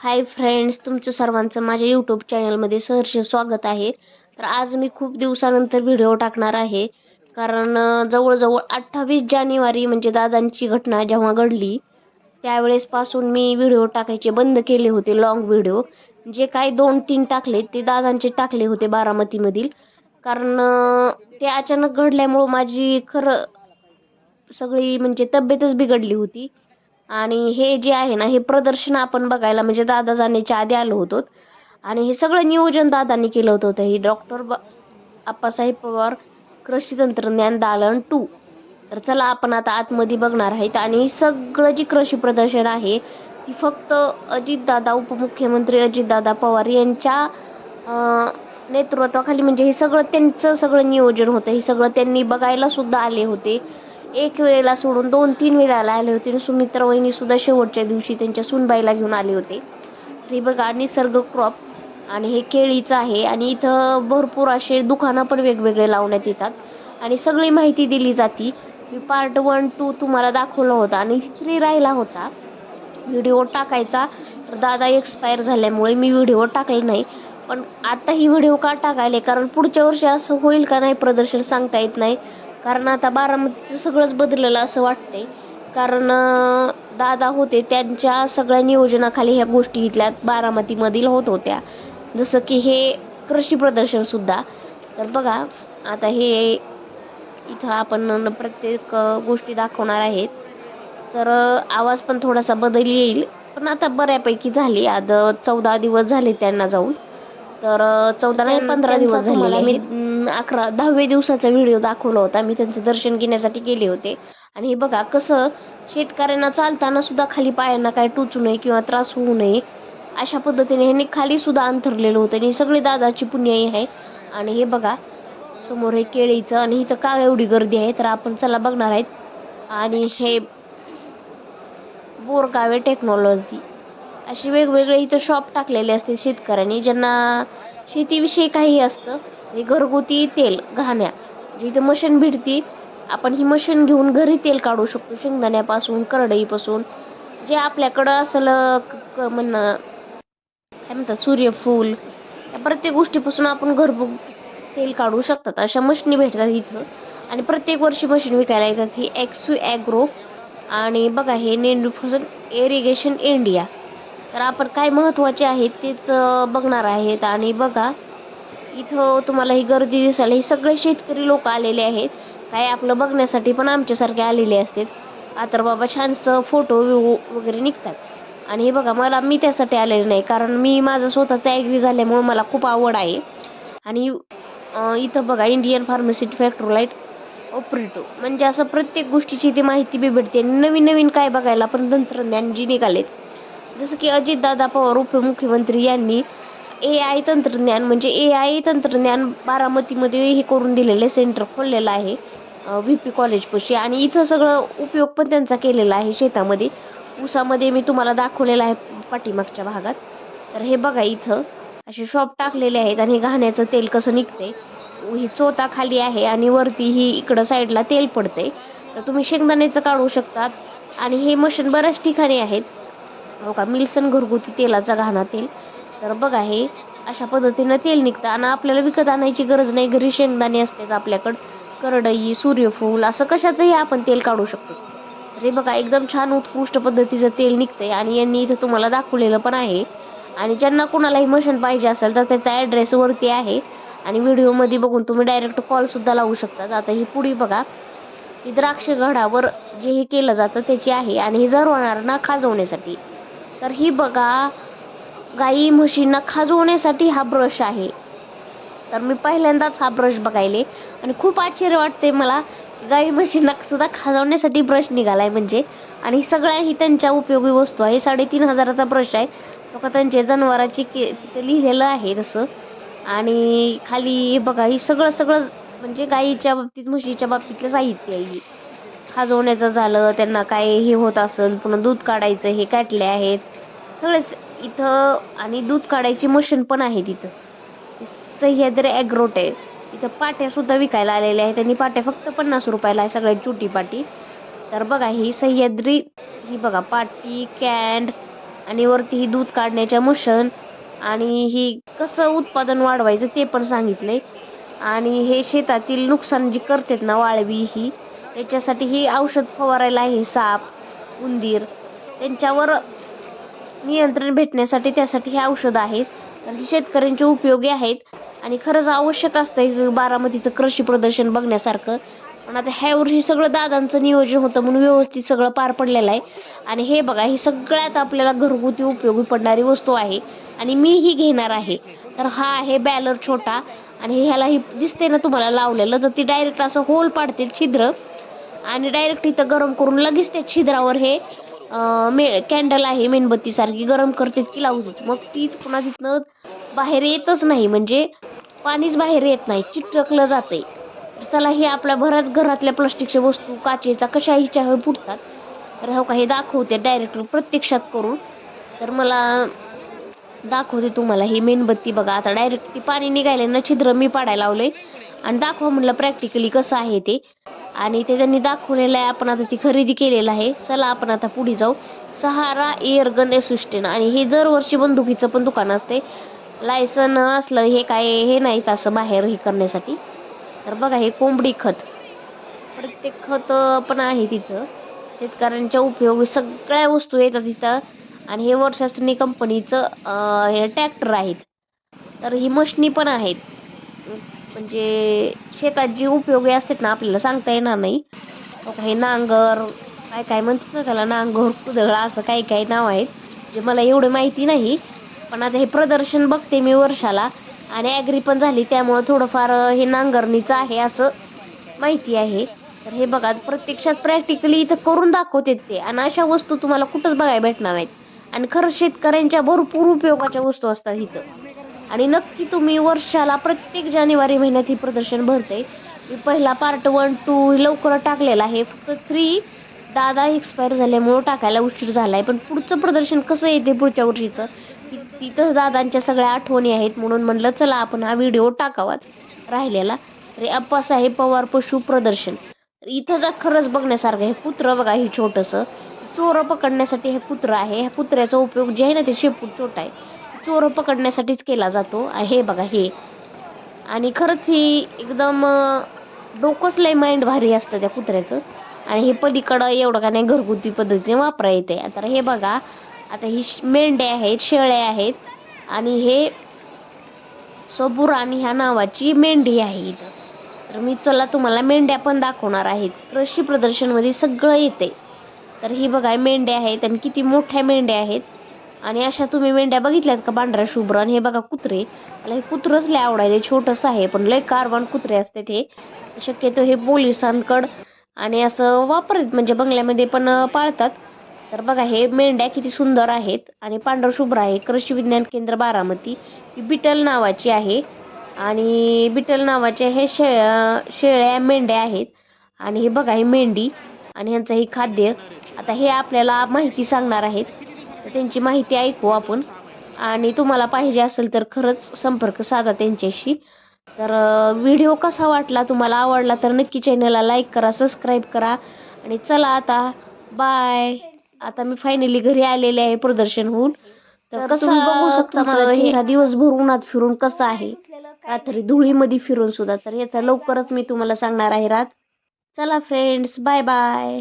Hi friends तुमचं सर्वांचं माझ्या यूट्यूब चॅनलमध्ये सहर्ष स्वागत आहे. तर आज मी खूप दिवसानंतर व्हिडिओ टाकणार आहे. कारण जवळजवळ अठ्ठावीस जानेवारी म्हणजे दादांची घटना जेव्हा घडली त्यावेळेसपासून मी व्हिडिओ टाकायचे बंद केले होते लॉंग व्हिडिओ जे काही दोन तीन टाकले ते दादांचे टाकले होते बारामतीमधील. कारण ते अचानक घडल्यामुळं माझी खरं सगळी म्हणजे तब्येतच बिघडली होती. आणि हे जे आहे ना हे प्रदर्शन आपण बघायला म्हणजे दादा जाण्याच्या आधी आलो होतो. आणि हे सगळं नियोजन दादांनी केलं होतं. हे डॉक्टर ब आप्पासाहेब पवार कृषी तंत्रज्ञान दालन टू तर चला आपण आता आतमध्ये बघणार आहेत. आणि सगळं जी कृषी प्रदर्शन आहे ती फक्त अजितदादा उपमुख्यमंत्री अजितदादा पवार यांच्या नेतृत्वाखाली म्हणजे हे सगळं त्यांचं सगळं नियोजन होतं. हे सगळं त्यांनी बघायला सुद्धा आले होते. एक वेळेला सोडून दोन तीन वेळेला आले होते आणि सुमित्रा वहिनी सुद्धा शेवटच्या दिवशी त्यांच्या सुनबाईला घेऊन आले होते. हे बघा निसर्ग क्रॉप आणि हे केळीचं आहे आणि इथं भरपूर असे दुकानं पण वेगवेगळे लावण्यात येतात आणि सगळी माहिती दिली जाती. मी पार्ट वन टू तुम्हाला दाखवला होता आणि थ्री राहिला होता. व्हिडिओ टाकायचा. तर दादा एक्सपायर झाल्यामुळे मी व्हिडिओ टाकले नाही. पण आता ही व्हिडिओ का टाकायले? कारण पुढच्या वर्षी असं होईल का नाही? प्रदर्शन सांगता येत नाही. कारण आता बारामतीचं सगळंच बदललं असं वाटतंय. कारण दादा होते त्यांच्या सगळ्या नियोजनाखाली ह्या गोष्टी इथल्या बारामतीमधील होत होत्या. जसं की हे कृषी प्रदर्शनसुद्धा तर बघा आता हे इथं आपण प्रत्येक गोष्टी दाखवणार आहेत. तर आवाज पण थोडासा बदल येईल. पण आता बऱ्यापैकी झाली. आज चौदा दिवस झाले त्यांना जाऊन. तर चौदा नाही पंधरा दिवस त्यांचा अकरा दहाव्या दिवसाचा व्हिडिओ दाखवला होता. मी त्यांचं दर्शन घेण्यासाठी गेले होते. आणि हे बघा कसं शेतकऱ्यांना चालताना सुद्धा खाली पायांना काय टोचू नये किंवा त्रास होऊ नये अशा पद्धतीने ह्यांनी खाली सुद्धा अंथरलेलं होतं. आणि सगळी दादाची पुण्याई आहे. आणि हे बघा समोर हे केळीचं आणि इथं का एवढी गर्दी आहे? तर आपण चला बघणार आहेत. आणि हे बोरगावे टेक्नॉलॉजी असे वेगवेगळे इथं शॉप टाकलेले असते शेतकऱ्यांनी ज्यांना शेतीविषयी काही असतं. हे घरगुती तेल घाण्या. जिथं मशीन भेटती आपण ही मशीन घेऊन घरी तेल काढू शकतो. शेंगदाण्यापासून करडईपासून. जे आपल्याकडं असलं क- म्हणणं काय म्हणतात सूर्यफूल या प्रत्येक गोष्टीपासून आपण घरगुत तेल काढू शकतात. अशा मशनी भेटतात इथं. आणि प्रत्येक वर्षी मशीन विकायला येतात. ही एक्सू ॲग्रो आणि बघा हे नेंडूफसन इरिगेशन इंडिया तर आपण काय महत्त्वाचे आहेत तेच बघणार आहेत. आणि बघा इथं तुम्हाला ही गर्दी दिसायला हे सगळे शेतकरी लोक आलेले आहेत. काय आपलं बघण्यासाठी पण आमच्यासारखे आलेले असतात. का बाबा छानसं फोटो वगैरे निघतात. आणि हे बघा मला मी त्यासाठी आलेले नाही कारण मी माझं स्वतःचं ॲग्री झाल्यामुळे मला खूप आवड आहे. आणि इथं बघा इंडियन फार्मसिटी फॅक्ट्रोलाईट ऑपरेटिव्ह म्हणजे असं प्रत्येक गोष्टीची ती माहिती बी भेटते. आणि नवीन नवीन काय बघायला पण तंत्रज्ञान जी निघालेत. जसं की अजितदादा पवार उपमुख्यमंत्री यांनी ए आय तंत्रज्ञान म्हणजे ए आय तंत्रज्ञान बारामतीमध्ये हे करून दिलेले सेंटर खोललेलं आहे व्ही पी कॉलेजपाशी आणि इथं सगळं उपयोग पण त्यांचा केलेला आहे शेतामध्ये. ऊसामध्ये मी तुम्हाला दाखवलेलं आहे पाठीमागच्या भागात. तर हे बघा इथं असे शॉप टाकलेले आहेत आणि घाण्याचं तेल कसं निघते ही चोथा खाली आहे आणि वरती ही इकडं साईडला तेल पडते तर तुम्ही शेंगदाण्याचं काढू शकतात. आणि हे मशीन बऱ्याच ठिकाणी आहेत. हो का मिल्सन घरगुती तेलाचा घाणा तेल. तर बघा हे अशा पद्धतीनं तेल निघतं आणि आपल्याला विकत आणायची गरज नाही. घरी शेंगदाणे असतात आपल्याकडं करडई सूर्यफूल असं कशाचंही आपण तेल काढू शकतो. तर हे बघा एकदम छान उत्कृष्ट पद्धतीचं तेल निघतंय आणि यांनी इथं तुम्हाला दाखवलेलं पण आहे. आणि ज्यांना कोणालाही मशीन पाहिजे असेल तर त्याचा ॲड्रेस वरती आहे. आणि व्हिडिओमध्ये बघून तुम्ही डायरेक्ट कॉलसुद्धा लावू शकतात. आता ही पुढी बघा ही द्राक्ष घडावर जे हे केलं जातं त्याची आहे आणि हे जरवणाऱ्यांना खाजवण्यासाठी. तर ही बघा गाई म्हशींना खाजवण्यासाठी हा ब्रश आहे. तर मी पहिल्यांदाच हा ब्रश बघायले आणि खूप आश्चर्य वाटते मला गाई म्हशींना सुद्धा खाजवण्यासाठी ब्रश निघाला आहे म्हणजे. आणि सगळ्या ही त्यांच्या उपयोगी वस्तू आहे. साडेतीन हजाराचा ब्रश आहे. लोक त्यांचे त्यांच्या जनावराची के तिथे लिहिलेलं आहे तसं. आणि खाली बघा ही सगळं सगळं म्हणजे गाईच्या बाबतीत म्हशीच्या बाबतीतलं साहित्य आहे खाजवण्याचं झालं त्यांना काय हे होत असेल पुन्हा दूध काढायचं हे काटले आहेत. सगळे इथं आणि दूध काढायची मशीन पण आहे तिथं. सह्याद्री ॲग्रोटे इथं पाट्यासुद्धा विकायला आलेल्या आहेत आणि पाट्या फक्त पन्नास रुपयाला आहे सगळ्यात छोटी पाटी. तर बघा ही सह्याद्री ही बघा पाटी कॅन्ड आणि वरती ही दूध काढण्याच्या मशन आणि ही कसं उत्पादन वाढवायचं ते पण सांगितले. आणि हे शेतातील नुकसान जी करतात ना वाळवी ही त्याच्यासाठी ही औषध फवारायला आहे साप उंदीर. त्यांच्यावर नियंत्रण भेटण्यासाठी त्यासाठी हे औषधं आहेत. तर ही शेतकऱ्यांचे उपयोगी आहेत. आणि खरंच आवश्यक असतं बारामतीचं कृषी प्रदर्शन बघण्यासारखं. पण आता ह्या वर्षी सगळं दादांचं नियोजन होतं म्हणून व्यवस्थित सगळं पार पडलेलं आहे. आणि हे बघा ही सगळ्यात आपल्याला घरगुती उपयोगी पडणारी वस्तू आहे. आणि मी ही घेणार आहे. तर हा आहे बॅलर छोटा. आणि ह्याला ही दिसते ना तुम्हाला लावलेलं? तर ती डायरेक्ट असं होल पाडते छिद्र. आणि डायरेक्ट इथं गरम करून लगेच त्या छिद्रावर हे मे कॅन्डल आहे मेणबत्तीसारखी गरम करतेच की लावतात मग तीच पुन्हा तिथनं बाहेर येतच नाही म्हणजे पाणीच बाहेर येत नाही चिटकलं जातंय. आहे चला हे आपल्या बऱ्याच घरातल्या प्लास्टिकच्या वस्तू काचेचा कशा हिच्या फुटतात. तर हो का हे दाखवते डायरेक्ट प्रत्यक्षात करून. तर मला दाखवते तुम्हाला ही मेणबत्ती बघा. आता डायरेक्ट ती पाणी निघायला ना छिद्र मी पाडायला लावलंय. आणि दाखवा म्हणलं प्रॅक्टिकली कसं आहे ते. आणि ते त्यांनी दाखवलेलं आहे आपण आता ती खरेदी केलेलं आहे. चला आपण आता पुढे जाऊ. सहारा एअरगन एसुस्टेन आणि हे दरवर्षी बंदुकीचं पण दुकान असते. लायसन असलं हे काय हे नाही असं बाहेर हे करण्यासाठी. तर बघा हे कोंबडी खत. प्रत्येक खत पण आहे तिथं. शेतकऱ्यांच्या उपयोगी सगळ्या वस्तू येतात तिथं. आणि हे वर्षासनी कंपनीचं हे ट्रॅक्टर आहेत. तर ही मशनी पण आहेत. म्हणजे शेतात जी उपयोगी असतात ना आपल्याला सांगता येणार नाही. काही हे नांगर काय काय म्हणतात ना त्याला नांगर कुदळ असं काही काही नाव आहेत जे मला एवढं माहिती नाही. पण आता हे प्रदर्शन बघते मी वर्षाला आणि ॲग्री पण झाली त्यामुळं थोडंफार हे नांगरणीचं आहे असं माहिती आहे. तर हे बघा प्रत्यक्षात प्रॅक्टिकली इथं करून दाखवतात ते. आणि अशा वस्तू तुम्हाला कुठंच बघायला भेटणार नाहीत. आणि खरंच शेतकऱ्यांच्या भरपूर उपयोगाच्या वस्तू असतात इथं. आणि नक्की तुम्ही वर्षाला प्रत्येक जानेवारी महिन्यात ही प्रदर्शन भरते. मी पहिला पार्ट वन टू लवकर टाकलेला आहे. फक्त थ्री दादा एक्सपायर झाल्यामुळं टाकायला उशीर झाला आहे पण पुढचं प्रदर्शन कसं येते पुढच्या वर्षीचं? तिथं दादांच्या सगळ्या आठवणी आहेत म्हणून म्हणलं चला आपण हा व्हिडिओ टाकावाच राहिलेला. तरी अप्पासाहेब पवार पशु प्रदर्शन. तर इथं जर खरंच बघण्यासारखं हे कुत्रं बघा हे छोटंसं. चोरं पकडण्यासाठी हे कुत्रं आहे. ह्या कुत्र्याचा उपयोग जे आहे ना ते शेपूट छोटा आहे. चोरं पकडण्यासाठीच केला जातो. हे बघा हे. आणि खरंच ही एकदम डोकंच लय माइंड भारी असतं त्या कुत्र्याचं. आणि हे पलीकडं एवढं का नाही घरगुती पद्धतीने वापरा येते. तर हे बघा आता ही श- मेंढ्या आहेत शेळ्या आहेत. आणि हे सबूर आणि ह्या नावाची मेंढी आहे इथं. तर मी चला तुम्हाला मेंढ्या पण दाखवणार आहेत. कृषी प्रदर्शनमध्ये सगळं येते. तर ही बघा मेंढ्या आहेत आणि किती मोठ्या मेंढ्या आहेत. आणि अशा तुम्ही मेंढ्या बघितल्यात का पांढऱ्या शुभ्र? आणि हे बघा कुत्रे. मला हे कुत्रंच लय आवडायले छोटंसं आहे पण लय कारवान कुत्रे असते ते शक्यतो हे पोलिसांकड आणि असं वापरत म्हणजे बंगल्यामध्ये पण पाळतात. तर बघा हे मेंढ्या किती सुंदर आहेत. आणि पांढर शुभ्र आहे कृषी विज्ञान केंद्र बारामती. ही बिटल नावाची आहे. आणि बिटल नावाचे हे शे शेळ्या मेंढ्या आहेत. आणि हे बघा ही मेंढी आणि ह्यांचं हे खाद्य. आता हे आपल्याला माहिती सांगणार आहेत. तर त्यांची माहिती ऐकू आपण. आणि तुम्हाला पाहिजे असेल तर खरंच संपर्क साधा त्यांच्याशी. तर व्हिडिओ कसा वाटला तुम्हाला आवडला तर नक्की चॅनलला लाईक करा सबस्क्राईब करा. आणि चला आता बाय आता मी फायनली घरी आलेले आहे प्रदर्शन होऊन तर कसं बघू शकता माझा चेहरा दिवसभर उन्हात फिरून कसा आहे. रात्री धुळीमध्ये फिरून सुद्धा. तर याचा लवकरच मी तुम्हाला सांगणार आहे रात. चला फ्रेंड्स बाय बाय